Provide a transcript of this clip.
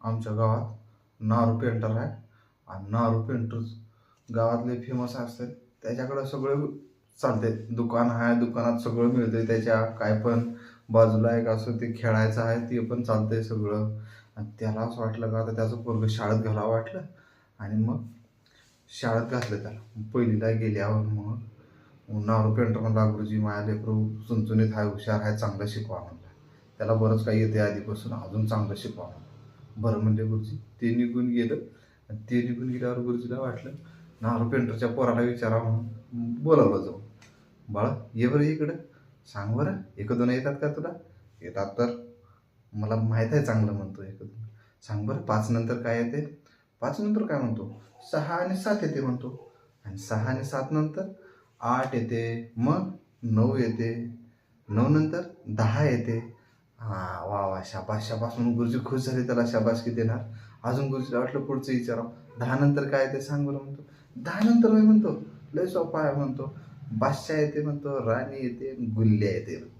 आमच्या गावात नारू पेंटर आहे. आणि नारू पेंटर गावातले फेमस असतात. त्याच्याकडं सगळं चालते दुकान आहे दुकानात सगळं मिळते त्याच्या काय पण बाजूला एक असं ते खेळायचं आहे ते पण चालतंय सगळं. आणि त्याला असं वाटलं का आता त्याचं पोरग शाळेत घालावं वाटलं. आणि मग शाळेत घातलं त्याला. पहिलीला गेल्यावर मग नारू पेंटर म्हणला गुरुजी माया लेकरू चुनचुनीत आहे हुशार आहे चांगलं शिकवा म्हणलं. त्याला बरंच काही येते आधीपासून. अजून चांगलं शिकवा म्हणलं. बरं म्हणले गुरुजी. ते निघून गेलं. आणि ते निघून गेल्यावर गुरुजीला वाटलं नारू पेंटरच्या पोराला विचारा म्हणून बोलावलं जाऊ. बाळा ये बरं इकडं. सांग बरं एक दोन येतात का तुला? येतात तर. मला माहीत आहे चांगलं म्हणतो एक दोन. सांग बरं पाच नंतर काय येते? पाच नंतर काय म्हणतो? सहा आणि सात येते म्हणतो. आणि सहा आणि सात नंतर आठ येते. मग नऊ येते. नऊ नंतर दहा येते. हा वा वा शाबास शाबास. म्हणून गुरुजी खुश झाले त्याला शाबासकी देणार. अजून गुरुजीला वाटलं पुढचं विचारावं. दहा नंतर काय येते सांग बरं म्हणतो. दहा नंतर मी म्हणतो लय सोपा आहे म्हणतो. बादशाह येते म्हणतो राणी येते गुल्ल्या येते म्हणतो.